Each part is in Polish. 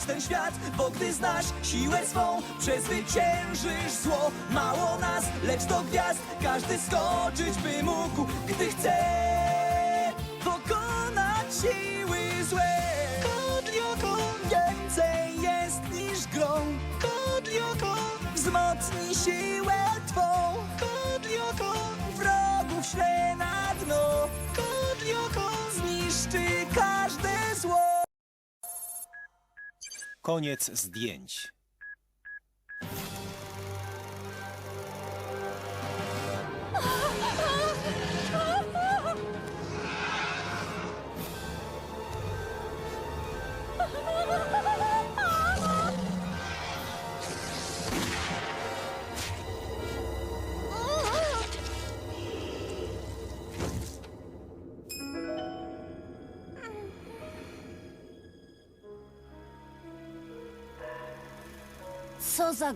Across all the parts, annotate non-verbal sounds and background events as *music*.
wyratować ten świat Bo gdy znasz siłę swą, przezwyciężysz zło. Mało nas, lecz do gwiazd każdy skoczyć by mógł Gdy chce Koniec zdjęć.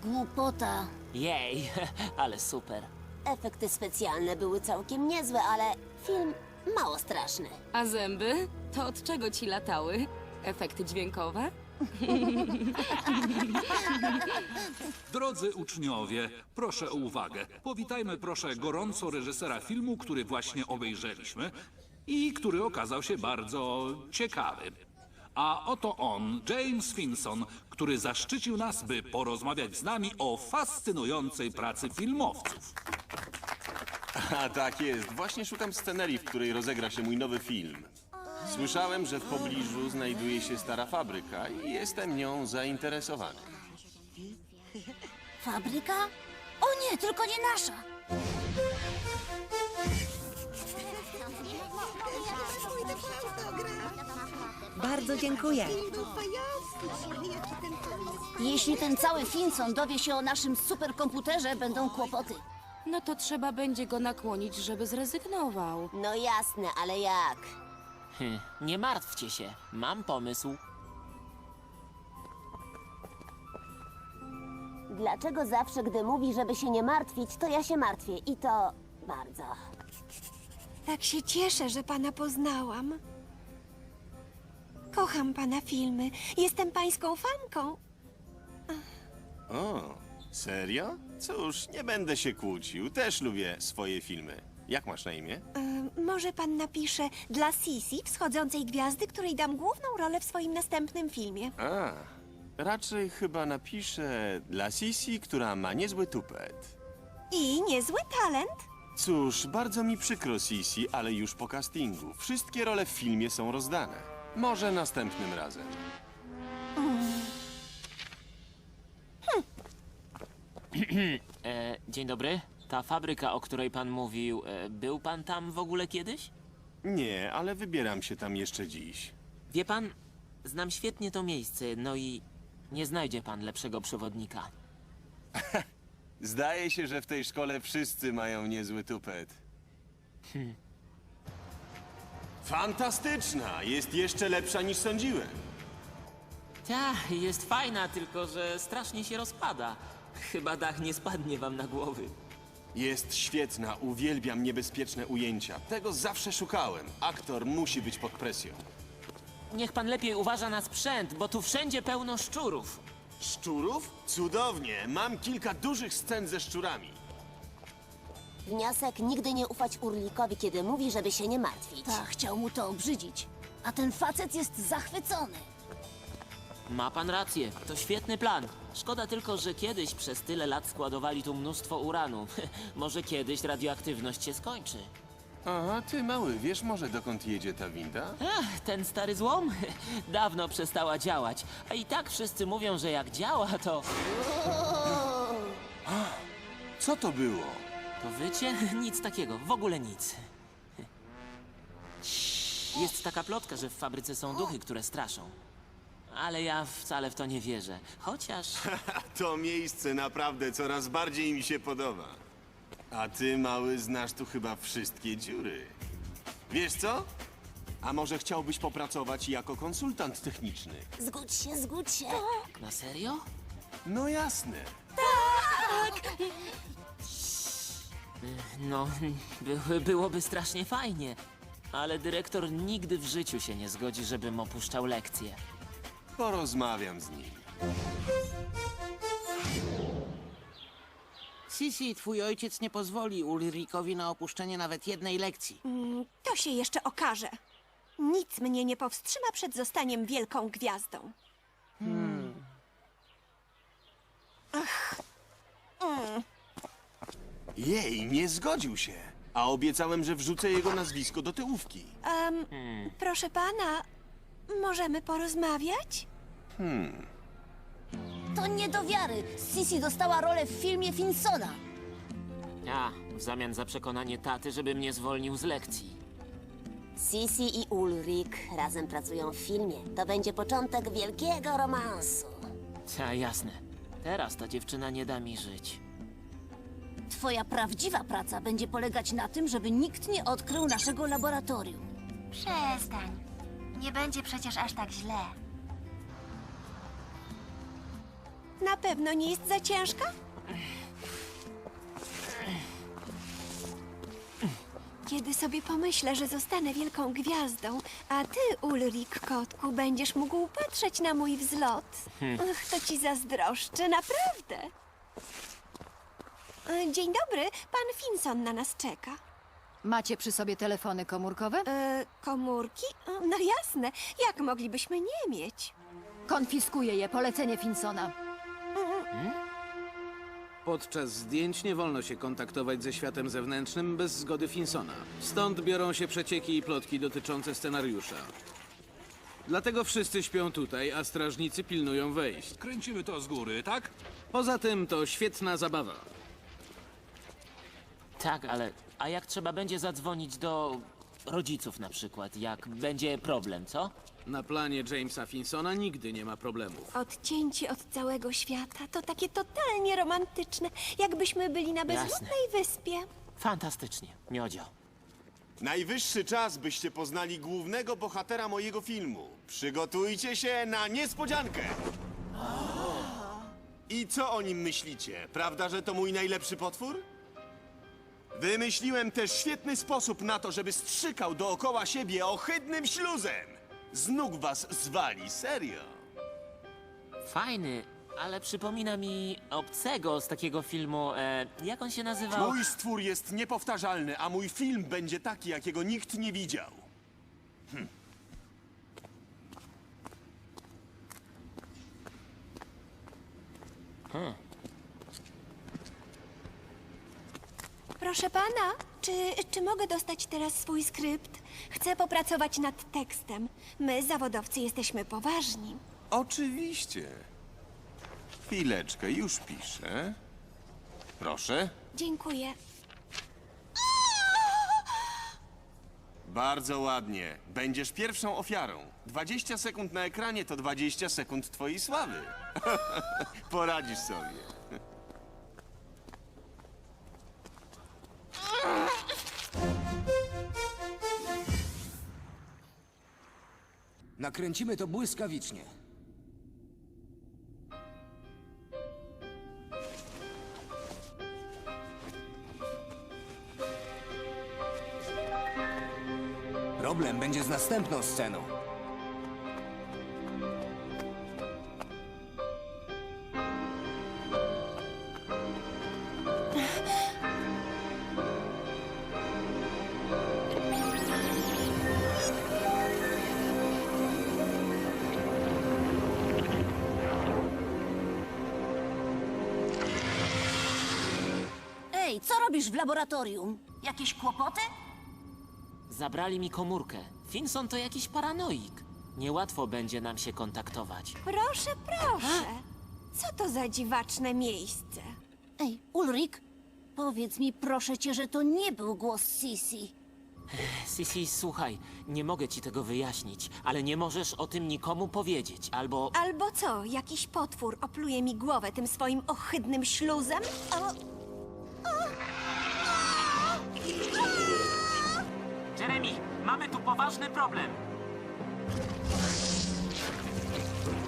Głupota. Jej, *laughs* ale super. Efekty specjalne były całkiem niezłe, ale film mało straszny. A zęby? To od czego ci latały? Efekty dźwiękowe? *laughs* Drodzy uczniowie, proszę o uwagę. Powitajmy proszę gorąco reżysera filmu, który właśnie obejrzeliśmy i który okazał się bardzo ciekawy. A oto on, James Finson, który zaszczycił nas, by porozmawiać z nami o fascynującej pracy filmowców. A tak jest. Właśnie szukam scenerii, w której rozegra się mój nowy film. Słyszałem, że w pobliżu znajduje się stara fabryka i jestem nią zainteresowany. Fabryka? O nie, tylko nie nasza. Bardzo dziękuję. Jeśli ten cały Finson dowie się o naszym superkomputerze, będą kłopoty. No to trzeba będzie go nakłonić, żeby zrezygnował. No jasne, ale jak? Hm, nie martwcie się, mam pomysł. Dlaczego zawsze, gdy mówi, żeby się nie martwić, to ja się martwię i to bardzo. Tak się cieszę, że pana poznałam. Kocham pana filmy. Jestem pańską fanką. O, serio? Cóż, nie będę się kłócił. Też lubię swoje filmy. Jak masz na imię? E, może pan napisze dla Sisi, wschodzącej gwiazdy, której dam główną rolę w swoim następnym filmie. A, raczej chyba napiszę dla Sisi, która ma niezły tupet. I niezły talent. Cóż, bardzo mi przykro, Sisi, ale już po castingu. Wszystkie role w filmie są rozdane. Może następnym razem. E, dzień dobry. Ta fabryka, o której pan mówił, e, był pan tam w ogóle kiedyś? Nie, ale wybieram się tam jeszcze dziś. Wie pan, znam świetnie to miejsce, no i nie znajdzie pan lepszego przewodnika. *laughs* Zdaje się, że w tej szkole wszyscy mają niezły tupet. Fantastyczna! Jest jeszcze lepsza niż sądziłem. Ta, jest fajna, tylko że strasznie się rozpada. Chyba dach nie spadnie wam na głowy. Jest świetna, uwielbiam niebezpieczne ujęcia. Tego zawsze szukałem. Aktor musi być pod presją. Niech pan lepiej uważa na sprzęt, bo tu wszędzie pełno szczurów. Szczurów? Cudownie! Mam kilka dużych scen ze szczurami. Wniosek nigdy nie ufać Urlikowi, kiedy mówi, żeby się nie martwić. Tak, chciał mu to obrzydzić. A ten facet jest zachwycony. Ma pan rację, to świetny plan. Szkoda tylko, że kiedyś przez tyle lat składowali tu mnóstwo uranu. *laughs* Może kiedyś radioaktywność się skończy. Aha, ty mały, wiesz może dokąd jedzie ta winda? Ach, ten stary złom *laughs* dawno przestała działać. A i tak wszyscy mówią, że jak działa, to... Co to było? Wycie? *laughs* Nic takiego, w ogóle nic. Jest taka plotka, że w fabryce są duchy, które straszą. Ale ja wcale w to nie wierzę. Chociaż... *laughs* To miejsce naprawdę coraz bardziej mi się podoba. A ty, mały, znasz tu chyba wszystkie dziury. Wiesz co? A może chciałbyś popracować jako konsultant techniczny? Zgódź się, zgódź się. Na serio? No jasne. No, by, byłoby strasznie fajnie. ale dyrektor nigdy w życiu się nie zgodzi, żebym opuszczał lekcje. Porozmawiam z nim. Sisi, twój ojciec nie pozwoli Ulrikowi na opuszczenie nawet jednej lekcji. To się jeszcze okaże. Nic mnie nie powstrzyma przed zostaniem wielką gwiazdą. Jej, nie zgodził się. A obiecałem, że wrzucę jego nazwisko do tyłówki. Em, Proszę pana, możemy porozmawiać? To nie do wiary. Sisi dostała rolę w filmie Finsona. A, w zamian za przekonanie taty, żeby mnie zwolnił z lekcji. Sisi i Ulrik razem pracują w filmie. To będzie początek wielkiego romansu. Ta, jasne. Teraz ta dziewczyna nie da mi żyć. Twoja prawdziwa praca będzie polegać na tym, żeby nikt nie odkrył naszego laboratorium. Przestań. Nie będzie przecież aż tak źle. Na pewno nie jest za ciężka? Kiedy sobie pomyślę, że zostanę wielką gwiazdą, a ty, Ulrik Kotku, będziesz mógł patrzeć na mój wzlot. Ach, to ci zazdroszczę, naprawdę. E, Dzień dobry, pan Finson na nas czeka. Macie przy sobie telefony komórkowe? E, komórki? E, No jasne, jak moglibyśmy nie mieć? Konfiskuję je, polecenie Finsona. Podczas zdjęć nie wolno się kontaktować ze światem zewnętrznym bez zgody Finsona. Stąd biorą się przecieki i plotki dotyczące scenariusza. Dlatego wszyscy śpią tutaj, a strażnicy pilnują wejść. Kręcimy to z góry, tak? Poza tym to świetna zabawa. Tak, ale a jak trzeba będzie zadzwonić do rodziców na przykład, jak będzie problem, co? Na planie Jamesa Finsona nigdy nie ma problemów. Odcięci od całego świata to takie totalnie romantyczne, jakbyśmy byli na bezludnej wyspie. Fantastycznie, miodzio. Najwyższy czas, byście poznali głównego bohatera mojego filmu. Przygotujcie się na niespodziankę! I co o nim myślicie? Prawda, że to mój najlepszy potwór? Wymyśliłem też świetny sposób na to, żeby strzykał dookoła siebie ohydnym śluzem. Z nóg was zwali, serio. Fajny, ale przypomina mi obcego z takiego filmu, e, jak on się nazywał? Mój stwór jest niepowtarzalny, a mój film będzie taki, jakiego nikt nie widział. Proszę pana, czy, czy mogę dostać teraz swój skrypt? Chcę popracować nad tekstem. My, zawodowcy, jesteśmy poważni. Oczywiście. Chwileczkę, już piszę. Proszę. Dziękuję. Bardzo ładnie. Będziesz pierwszą ofiarą. 20 sekund na ekranie to 20 sekund twojej sławy. *laughs* Poradzisz sobie. Nakręcimy to błyskawicznie. Problem będzie z następną sceną. Laboratorium? Jakieś kłopoty? Zabrali mi komórkę. Finson to jakiś paranoik. Niełatwo będzie nam się kontaktować. Proszę, proszę. Co to za dziwaczne miejsce? Ej, Ulrik, powiedz mi proszę cię, że to nie był głos Sisi. Sisi, słuchaj, nie mogę ci tego wyjaśnić, ale nie możesz o tym nikomu powiedzieć, albo... Albo co, jakiś potwór opluje mi głowę tym swoim ohydnym śluzem? O, Jeremy, mamy tu poważny problem.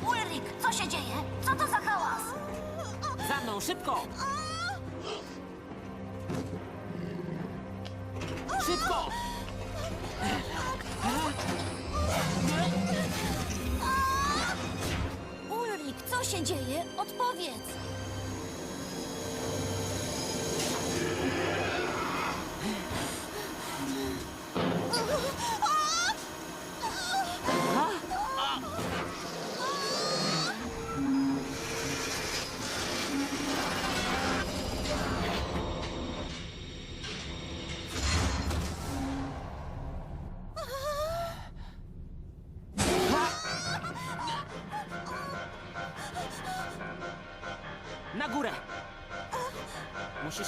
Ulrik, co się dzieje? Co to za hałas? Za mną, szybko! Szybko! Ulrik, co się dzieje? Odpowiedz!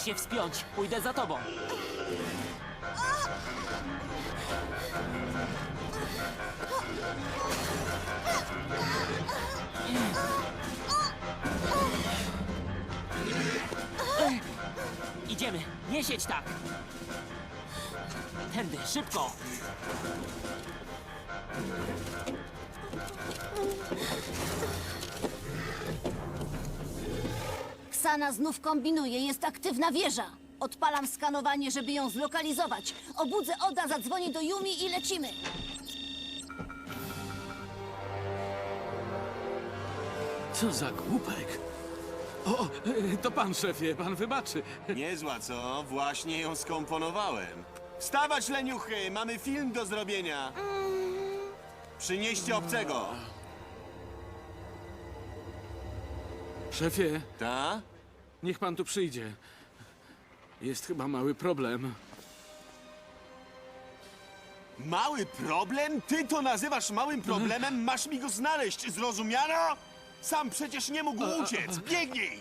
Się wspiąć. Pójdę za tobą. Idziemy. Nie siedź tak. Tędy, szybko. Ksana znów kombinuje, jest aktywna wieża. Odpalam skanowanie, żeby ją zlokalizować. Obudzę Oda, zadzwonię do Yumi i lecimy. Co za głupek. O, e, to pan, szefie, pan wybaczy. Niezła, co? Właśnie ją skomponowałem. Wstawać, leniuchy! Mamy film do zrobienia! Przynieście obcego! Szefie, Ta? Niech pan tu przyjdzie. Jest chyba mały problem. Mały problem? Ty to nazywasz małym problemem? Masz mi go znaleźć, zrozumiano? Sam przecież nie mógł uciec! Biegnij!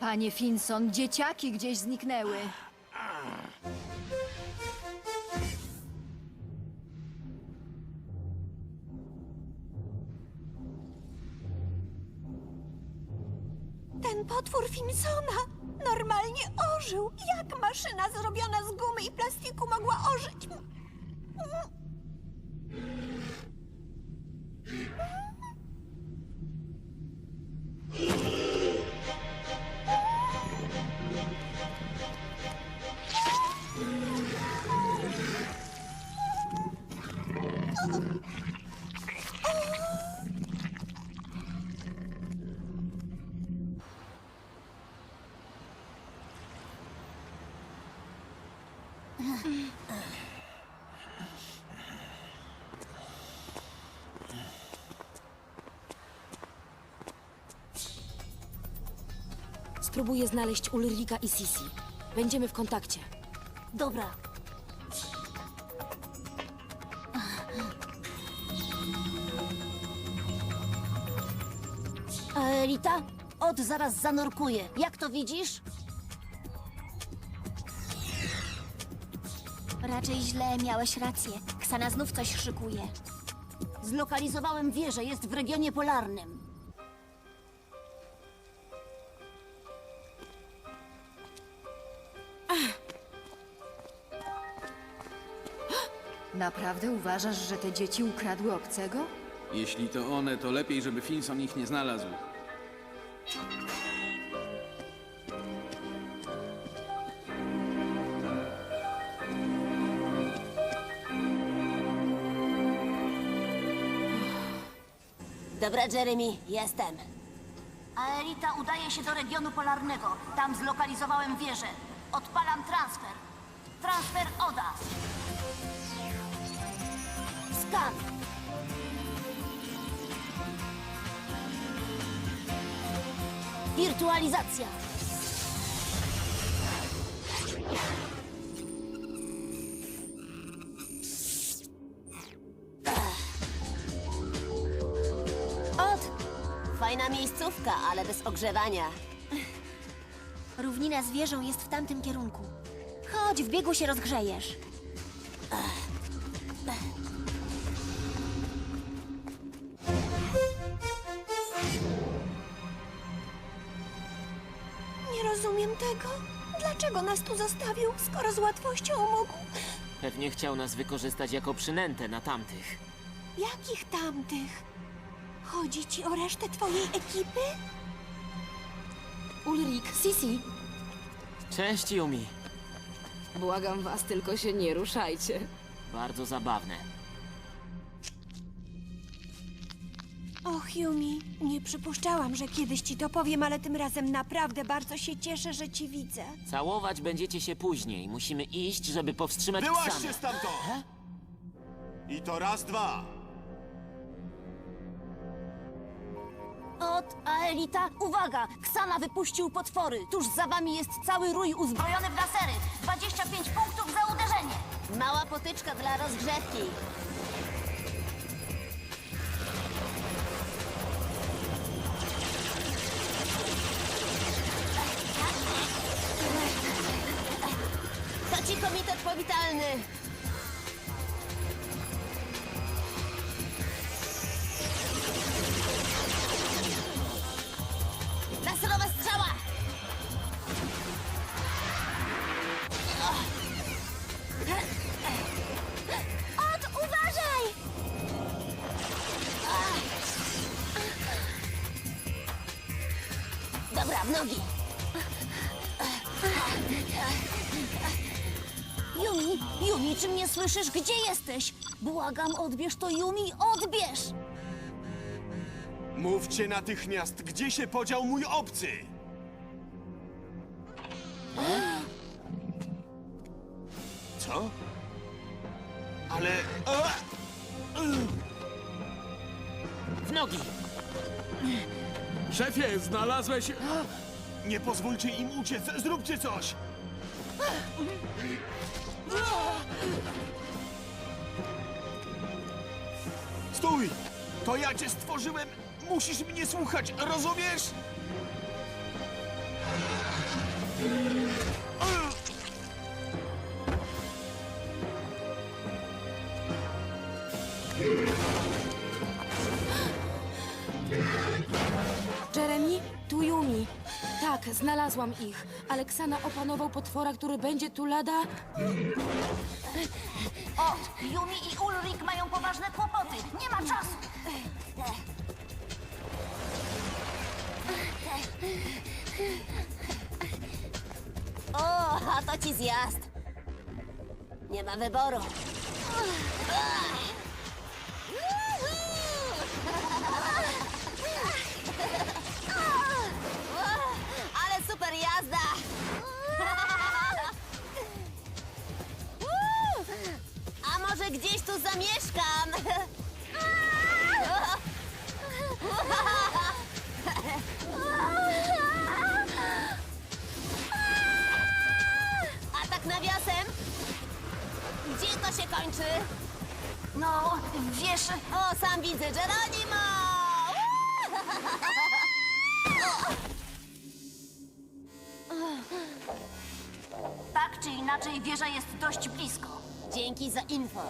Panie Finson, dzieciaki gdzieś zniknęły. Ten potwór Finsona normalnie ożył. Jak maszyna zrobiona z gumy i plastiku mogła ożyć? Spróbuję znaleźć Ulrika i Sisi. Będziemy w kontakcie. Dobra. E, Rita, Od zaraz zanurkuje. Jak to widzisz? Raczej źle, miałeś rację. Ksana znów coś szykuje. Zlokalizowałem wieżę, jest w regionie polarnym. Naprawdę uważasz, że te dzieci ukradły obcego? Jeśli to one, to lepiej, żeby Finson ich nie znalazł. Dobra, Jeremy, jestem. A Rita udaje się do regionu polarnego. Tam zlokalizowałem wieżę. Odpalam transfer. Transfer Oda. Skan. Wirtualizacja. Od. Fajna miejscówka, ale bez ogrzewania. Równina z wieżą jest w tamtym kierunku. Chodź, w biegu się rozgrzejesz. Nie tego. Dlaczego nas tu zostawił, skoro z łatwością mógł? Pewnie chciał nas wykorzystać jako przynętę na tamtych. Jakich tamtych? Chodzi ci o resztę twojej ekipy? Ulrik, Sisi! Cześć, Yumi. Błagam was, tylko się nie ruszajcie. Bardzo zabawne. Och, Yumi, nie przypuszczałam, że kiedyś ci to powiem, ale tym razem naprawdę bardzo się cieszę, że ci widzę. Całować będziecie się później. Musimy iść, żeby powstrzymać Wyłaźcie Ksanę. stamtąd! I to raz, dwa. Od Aelita, uwaga! Ksana wypuścił potwory. Tuż za wami jest cały rój uzbrojony w lasery. 25 punktów za uderzenie. Mała potyczka dla rozgrzewki. Powitalny. Słyszysz? Gdzie jesteś? Błagam, odbierz to, Yumi, odbierz! Mówcie natychmiast, gdzie się podział mój obcy? Co? Ale... A! W nogi! Szefie, znalazłeś... Nie pozwólcie im uciec, zróbcie coś! Stój! To ja cię stworzyłem! Musisz mnie słuchać, rozumiesz? Jeremy, tu Yumi. Tak, znalazłam ich. Aleksana opanował potwora, który będzie tu lada... O, Yumi i Ulrik mają poważne kłopoty. Nie ma czasu. O, a to ci zjazd. Nie ma wyboru. Ale super jazda! A może gdzieś tu zamieszkam? Nawiasem? Gdzie to się kończy? No, wiesz... O, sam widzę, Geronimo! Tak czy inaczej, wieża jest dość blisko. Dzięki za info.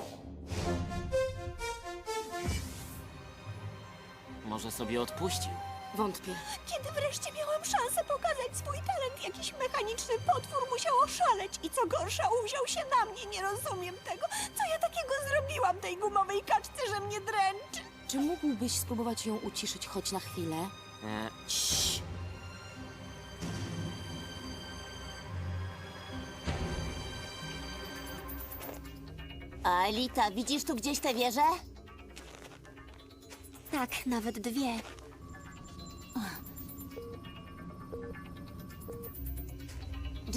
Może sobie odpuścił. Wątpię. Kiedy wreszcie miałam szansę pokazać swój talent, jakiś mechaniczny potwór musiał oszaleć i co gorsza uwziął się na mnie. Nie rozumiem tego. Co ja takiego zrobiłam tej gumowej kaczce, że mnie dręczy? Czy mógłbyś spróbować ją uciszyć choć na chwilę? E, cii. A Elita, widzisz tu gdzieś tę wieżę? Tak, nawet dwie.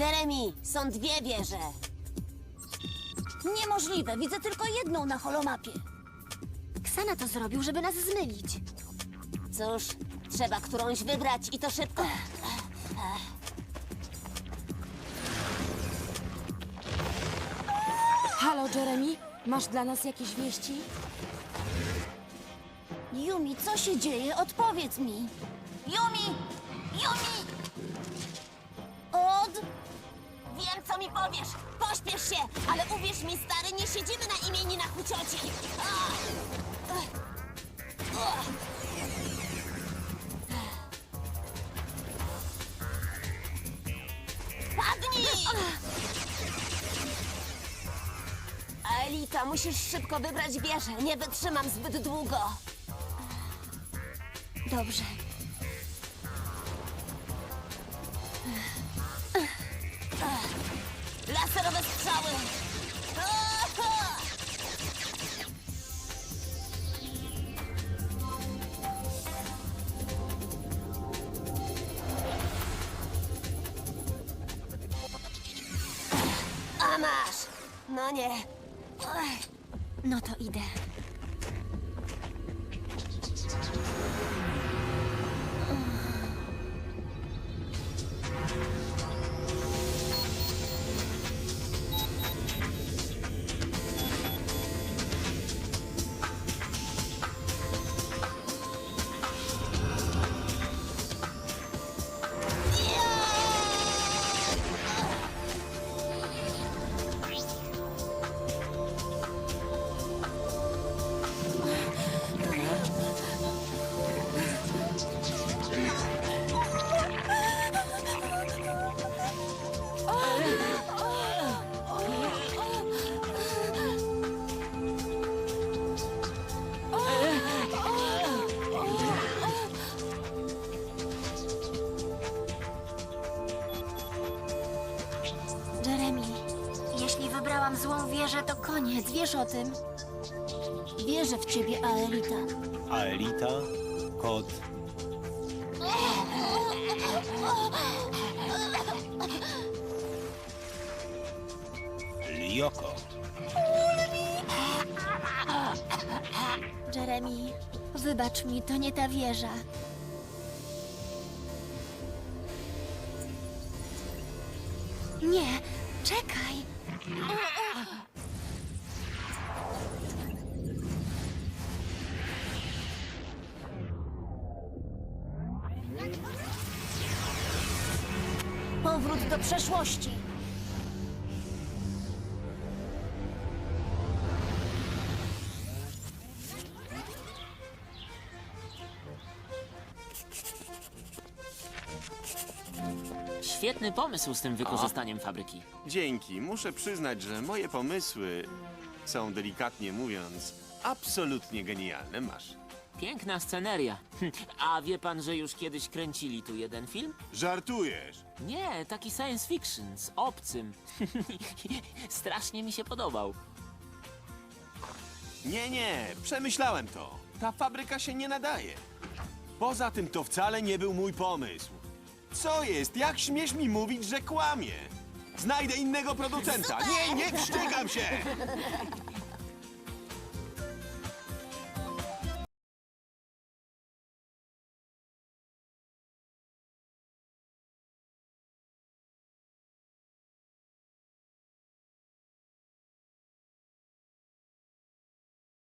Jeremy, są dwie wieże. Niemożliwe, widzę tylko jedną na holomapie. Ksana to zrobił, żeby nas zmylić. Cóż, trzeba którąś wybrać i to szybko. Halo, Jeremy? Masz dla nas jakieś wieści? Yumi, co się dzieje? Odpowiedz mi. Yumi! Yumi! Mi powiesz. Pośpiesz się, ale uwierz mi, stary, nie siedzimy na imieninach u cioci. Padnij! Elita, musisz szybko wybrać wieżę. Nie wytrzymam zbyt długo. Dobrze. Nie. Ech, No to idę. Wiesz o tym? Wierzę w ciebie, Aelita. Aelita, kod Lioko. Jeremy, wybacz mi, to nie ta wieża. Nie, czekaj. Do przeszłości. Świetny pomysł z tym wykorzystaniem fabryki. Dzięki. Muszę przyznać, że moje pomysły są delikatnie mówiąc absolutnie genialne. Masz. Piękna sceneria. Hm, *laughs* A wie pan, że już kiedyś kręcili tu jeden film? Żartujesz. Nie, taki science fiction z obcym. *laughs* Strasznie mi się podobał. Nie, nie, przemyślałem to. Ta fabryka się nie nadaje. Poza tym to wcale nie był mój pomysł. Co jest? Jak śmiesz mi mówić, że kłamie? Znajdę innego producenta. Nie, nie wściekam się! *laughs*